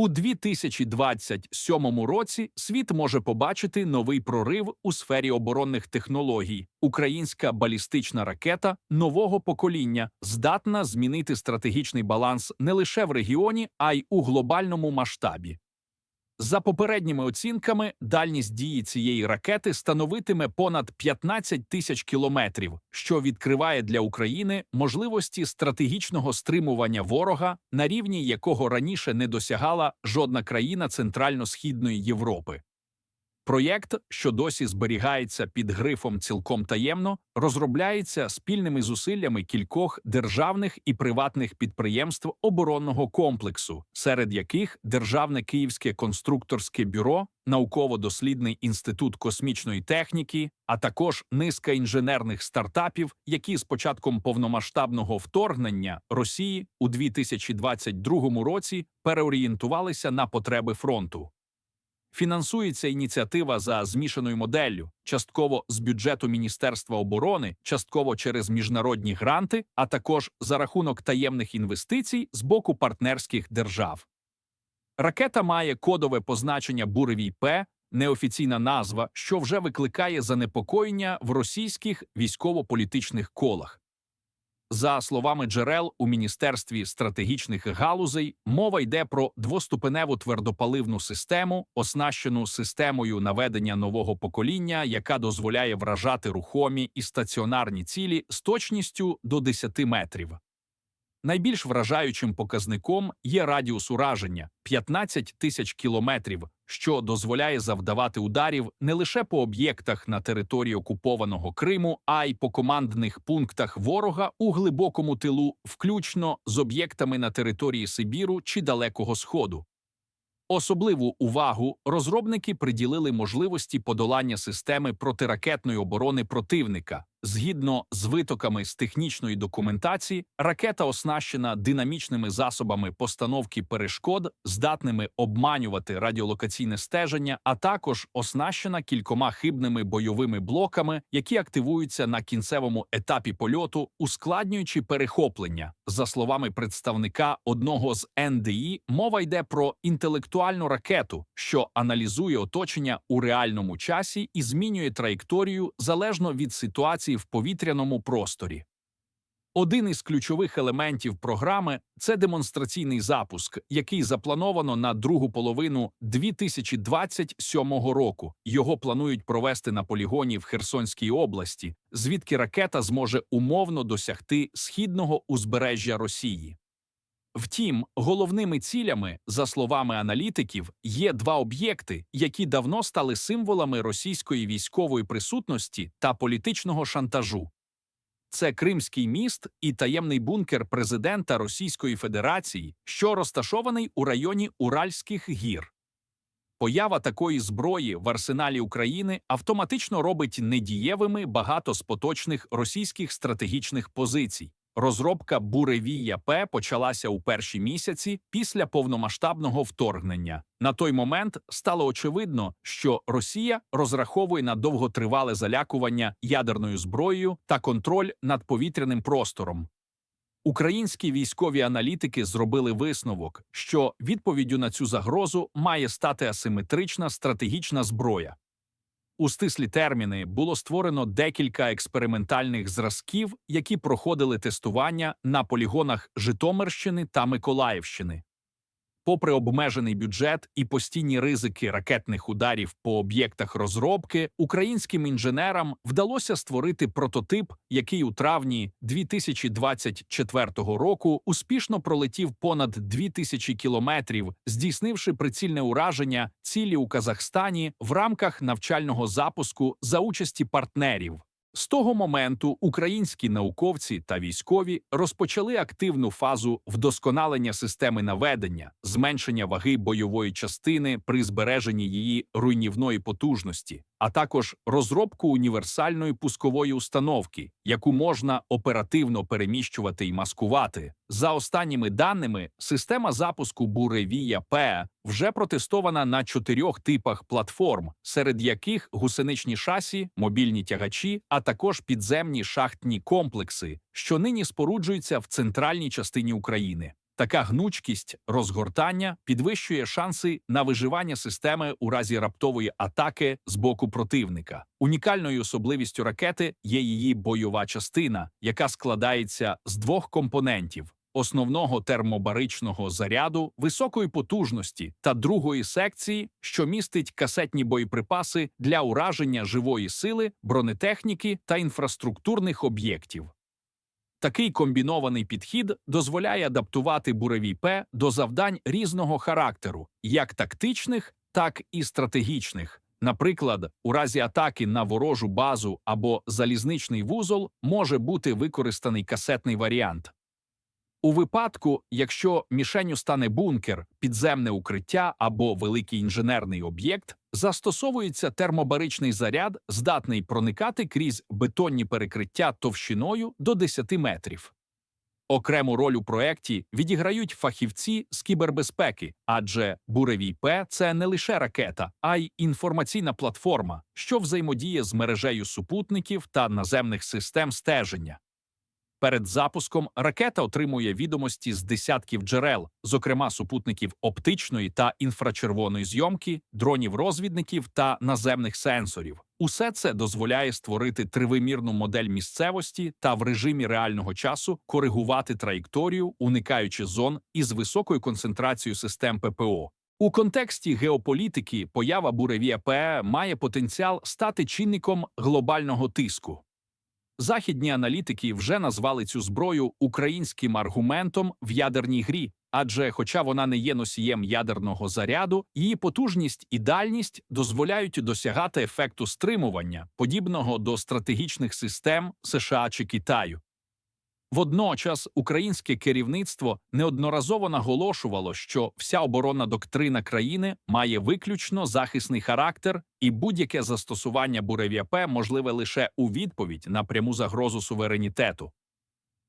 У 2027 році світ може побачити новий прорив у сфері оборонних технологій. Українська балістична ракета нового покоління здатна змінити стратегічний баланс не лише в регіоні, а й у глобальному масштабі. За попередніми оцінками, дальність дії цієї ракети становитиме понад 15 тисяч кілометрів, що відкриває для України можливості стратегічного стримування ворога, на рівні якого раніше не досягала жодна країна Центрально-східної Європи. Проєкт, що досі зберігається під грифом цілком таємно, розробляється спільними зусиллями кількох державних і приватних підприємств оборонного комплексу, серед яких Державне Київське конструкторське бюро, науково-дослідний інститут космічної техніки, а також низка інженерних стартапів, які з початком повномасштабного вторгнення Росії у 2022 році переорієнтувалися на потреби фронту. Фінансується ініціатива за змішаною моделлю, частково з бюджету Міністерства оборони, частково через міжнародні гранти, а також за рахунок таємних інвестицій з боку партнерських держав. Ракета має кодове позначення Буревій П, неофіційна назва, що вже викликає занепокоєння в російських військово-політичних колах. За словами джерел у Міністерстві стратегічних галузей, мова йде про двоступеневу твердопаливну систему, оснащену системою наведення нового покоління, яка дозволяє вражати рухомі і стаціонарні цілі з точністю до 10 метрів. Найбільш вражаючим показником є радіус ураження 15 тисяч кілометрів, що дозволяє завдавати ударів не лише по об'єктах на території окупованого Криму, а й по командних пунктах ворога у глибокому тилу, включно з об'єктами на території Сибіру чи Далекого Сходу. Особливу увагу розробники приділили можливості подолання системи протиракетної оборони противника. Згідно з витоками з технічної документації, ракета оснащена динамічними засобами постановки перешкод, здатними обманювати радіолокаційне стеження, а також оснащена кількома хибними бойовими блоками, які активуються на кінцевому етапі польоту, ускладнюючи перехоплення. За словами представника одного з НДІ, мова йде про інтелектуальну ракету, що аналізує оточення у реальному часі і змінює траєкторію залежно від ситуації в повітряному просторі. Один із ключових елементів програми це демонстраційний запуск, який заплановано на другу половину 2027 року. Його планують провести на полігоні в Херсонській області, звідки ракета зможе умовно досягти східного узбережжя Росії. Втім, головними цілями, за словами аналітиків, є два об'єкти, які давно стали символами російської військової присутності та політичного шантажу. Це Кримський міст і таємний бункер президента Російської Федерації, що розташований у районі Уральських гір. Поява такої зброї в арсеналі України автоматично робить недієвими багато з поточних російських стратегічних позицій. Розробка буревія П почалася у перші місяці після повномасштабного вторгнення. На той момент стало очевидно, що Росія розраховує на довготривале залякування ядерною зброєю та контроль над повітряним простором. Українські військові аналітики зробили висновок, що відповіддю на цю загрозу має стати асиметрична стратегічна зброя. У стислі терміни було створено декілька експериментальних зразків, які проходили тестування на полігонах Житомирщини та Миколаївщини. Попри обмежений бюджет і постійні ризики ракетних ударів по об'єктах розробки, українським інженерам вдалося створити прототип, який у травні 2024 року успішно пролетів понад 2000 кілометрів, здійснивши прицільне ураження цілі у Казахстані в рамках навчального запуску за участі партнерів. З того моменту українські науковці та військові розпочали активну фазу вдосконалення системи наведення, зменшення ваги бойової частини при збереженні її руйнівної потужності, а також розробку універсальної пускової установки, яку можна оперативно переміщувати і маскувати. За останніми даними, система запуску Буревія П вже протестована на чотирьох типах платформ, серед яких гусеничні шасі, мобільні тягачі, а також підземні шахтні комплекси, що нині споруджуються в центральній частині України. Така гнучкість розгортання підвищує шанси на виживання системи у разі раптової атаки з боку противника. Унікальною особливістю ракети є її бойова частина, яка складається з двох компонентів. Основного термобаричного заряду високої потужності та другої секції, що містить касетні боєприпаси для ураження живої сили, бронетехніки та інфраструктурних об'єктів. Такий комбінований підхід дозволяє адаптувати буревій П до завдань різного характеру, як тактичних, так і стратегічних. Наприклад, у разі атаки на ворожу базу або залізничний вузол може бути використаний касетний варіант. У випадку, якщо мішенню стане бункер, підземне укриття або великий інженерний об'єкт, застосовується термобаричний заряд, здатний проникати крізь бетонні перекриття товщиною до 10 метрів. Окрему роль у проєкті відіграють фахівці з кібербезпеки, адже буревій П це не лише ракета, а й інформаційна платформа, що взаємодіє з мережею супутників та наземних систем стеження. Перед запуском ракета отримує відомості з десятків джерел, зокрема супутників оптичної та інфрачервоної зйомки, дронів-розвідників та наземних сенсорів. Усе це дозволяє створити тривимірну модель місцевості та в режимі реального часу коригувати траєкторію, уникаючи зон із високою концентрацією систем ППО. У контексті геополітики поява буревія ПЕ має потенціал стати чинником глобального тиску. Західні аналітики вже назвали цю зброю українським аргументом в ядерній грі, адже, хоча вона не є носієм ядерного заряду, її потужність і дальність дозволяють досягати ефекту стримування, подібного до стратегічних систем США чи Китаю. Водночас українське керівництво неодноразово наголошувало, що вся оборонна доктрина країни має виключно захисний характер, і будь-яке застосування буревія можливе лише у відповідь на пряму загрозу суверенітету.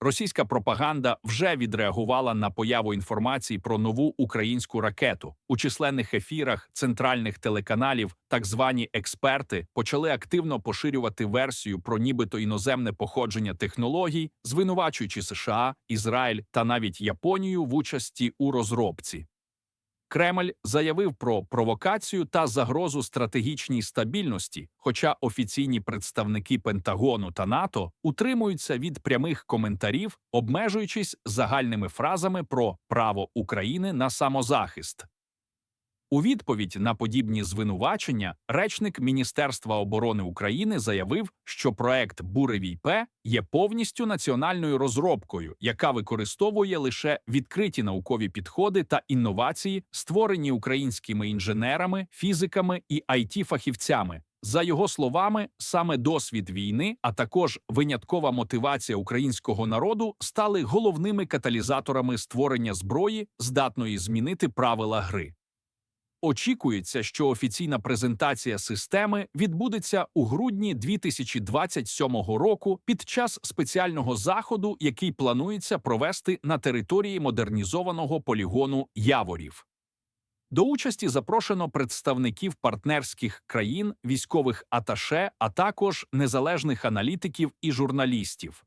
Російська пропаганда вже відреагувала на появу інформації про нову українську ракету у численних ефірах центральних телеканалів. Так звані експерти почали активно поширювати версію про нібито іноземне походження технологій, звинувачуючи США, Ізраїль та навіть Японію в участі у розробці. Кремль заявив про провокацію та загрозу стратегічній стабільності, хоча офіційні представники Пентагону та НАТО утримуються від прямих коментарів, обмежуючись загальними фразами про право України на самозахист. У відповідь на подібні звинувачення речник Міністерства оборони України заявив, що проект Буревій П є повністю національною розробкою, яка використовує лише відкриті наукові підходи та інновації, створені українськими інженерами, фізиками і it фахівцями За його словами, саме досвід війни, а також виняткова мотивація українського народу стали головними каталізаторами створення зброї, здатної змінити правила гри. Очікується, що офіційна презентація системи відбудеться у грудні 2027 року під час спеціального заходу, який планується провести на території модернізованого полігону Яворів. До участі запрошено представників партнерських країн, військових аташе, а також незалежних аналітиків і журналістів.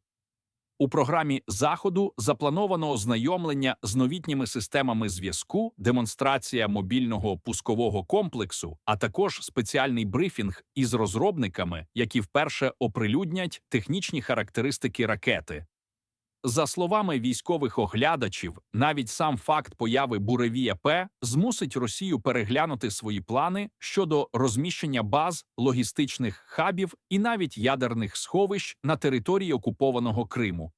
У програмі заходу заплановано ознайомлення з новітніми системами зв'язку, демонстрація мобільного пускового комплексу, а також спеціальний брифінг із розробниками, які вперше оприлюднять технічні характеристики ракети. За словами військових оглядачів, навіть сам факт появи буревія П змусить Росію переглянути свої плани щодо розміщення баз, логістичних хабів і навіть ядерних сховищ на території окупованого Криму.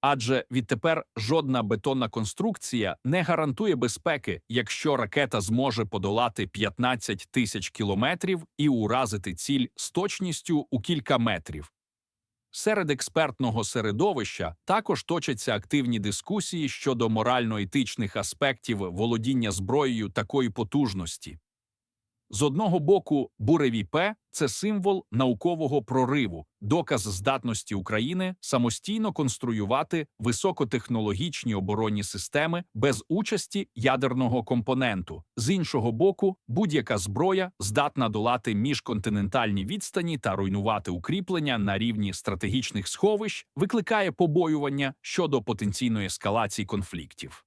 Адже відтепер жодна бетонна конструкція не гарантує безпеки, якщо ракета зможе подолати 15 тисяч кілометрів і уразити ціль з точністю у кілька метрів. Серед експертного середовища також точаться активні дискусії щодо морально-етичних аспектів володіння зброєю такої потужності. З одного боку, буревій П це символ наукового прориву, доказ здатності України самостійно конструювати високотехнологічні оборонні системи без участі ядерного компоненту. З іншого боку, будь-яка зброя здатна долати міжконтинентальні відстані та руйнувати укріплення на рівні стратегічних сховищ, викликає побоювання щодо потенційної ескалації конфліктів.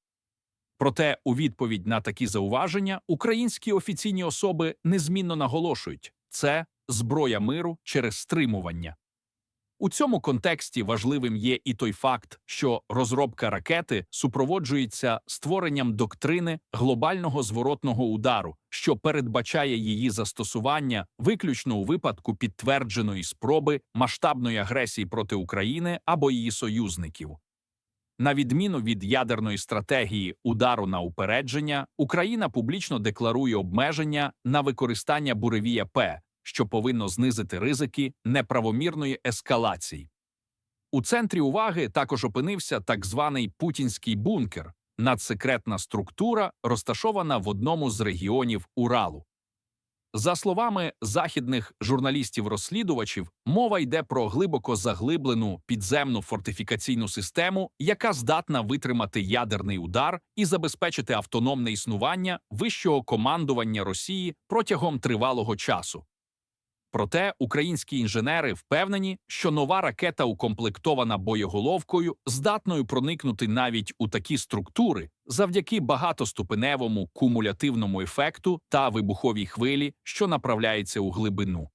Проте, у відповідь на такі зауваження, українські офіційні особи незмінно наголошують це зброя миру через стримування. У цьому контексті важливим є і той факт, що розробка ракети супроводжується створенням доктрини глобального зворотного удару, що передбачає її застосування виключно у випадку підтвердженої спроби масштабної агресії проти України або її союзників. На відміну від ядерної стратегії удару на упередження, Україна публічно декларує обмеження на використання буревія П, що повинно знизити ризики неправомірної ескалації. У центрі уваги також опинився так званий путінський бункер, надсекретна структура, розташована в одному з регіонів Уралу. За словами західних журналістів-розслідувачів, мова йде про глибоко заглиблену підземну фортифікаційну систему, яка здатна витримати ядерний удар і забезпечити автономне існування вищого командування Росії протягом тривалого часу. Проте українські інженери впевнені, що нова ракета, укомплектована боєголовкою, здатною проникнути навіть у такі структури завдяки багатоступеневому кумулятивному ефекту та вибуховій хвилі, що направляється у глибину.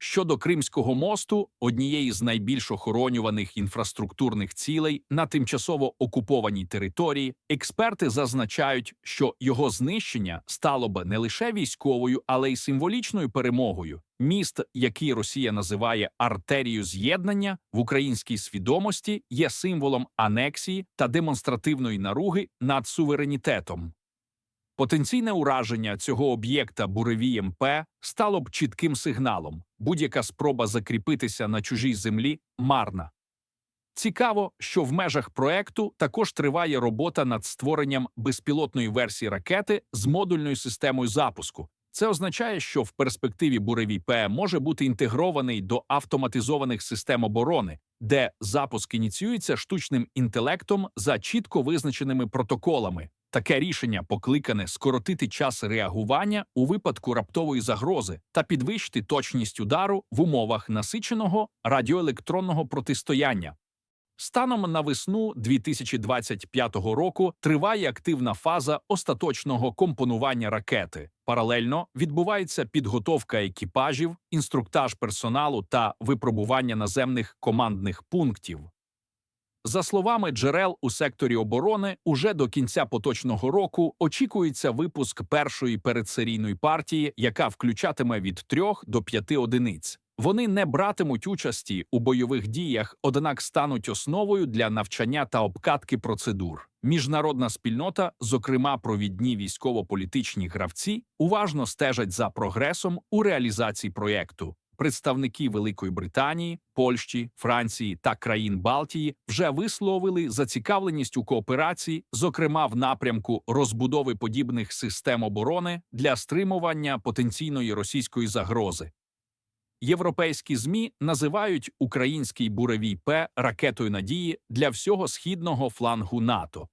Щодо Кримського мосту, однієї з найбільш охоронюваних інфраструктурних цілей на тимчасово окупованій території, експерти зазначають, що його знищення стало б не лише військовою, але й символічною перемогою. Міст, який Росія називає артерією з'єднання в українській свідомості, є символом анексії та демонстративної наруги над суверенітетом. Потенційне ураження цього об'єкта буревієм П стало б чітким сигналом. Будь-яка спроба закріпитися на чужій землі марна. Цікаво, що в межах проекту також триває робота над створенням безпілотної версії ракети з модульною системою запуску. Це означає, що в перспективі буревій П може бути інтегрований до автоматизованих систем оборони, де запуск ініціюється штучним інтелектом за чітко визначеними протоколами. Таке рішення покликане скоротити час реагування у випадку раптової загрози та підвищити точність удару в умовах насиченого радіоелектронного протистояння. Станом на весну 2025 року триває активна фаза остаточного компонування ракети. Паралельно відбувається підготовка екіпажів, інструктаж персоналу та випробування наземних командних пунктів. За словами джерел у секторі оборони, уже до кінця поточного року очікується випуск першої передсерійної партії, яка включатиме від 3 до 5 одиниць. Вони не братимуть участі у бойових діях, однак стануть основою для навчання та обкатки процедур. Міжнародна спільнота, зокрема провідні військово-політичні гравці, уважно стежать за прогресом у реалізації проєкту. Представники Великої Британії, Польщі, Франції та країн Балтії вже висловили зацікавленість у кооперації, зокрема в напрямку розбудови подібних систем оборони для стримування потенційної російської загрози. Європейські змі називають український буревій П ракетою надії для всього східного флангу НАТО.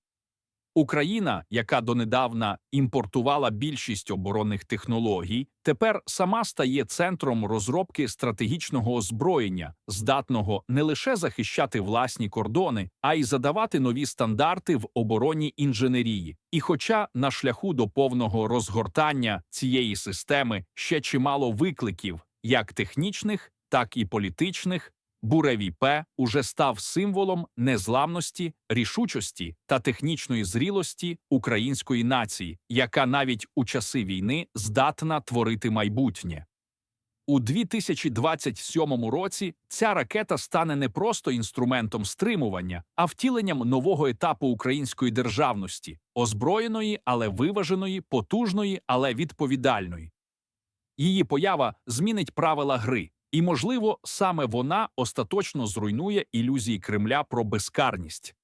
Україна, яка донедавна імпортувала більшість оборонних технологій, тепер сама стає центром розробки стратегічного озброєння, здатного не лише захищати власні кордони, а й задавати нові стандарти в оборонній інженерії. І, хоча на шляху до повного розгортання цієї системи ще чимало викликів, як технічних, так і політичних, Буревій П уже став символом незламності, рішучості та технічної зрілості української нації, яка навіть у часи війни здатна творити майбутнє. У 2027 році ця ракета стане не просто інструментом стримування, а втіленням нового етапу української державності, озброєної, але виваженої, потужної, але відповідальної. Її поява змінить правила гри, і, можливо, саме вона остаточно зруйнує ілюзії Кремля про безкарність.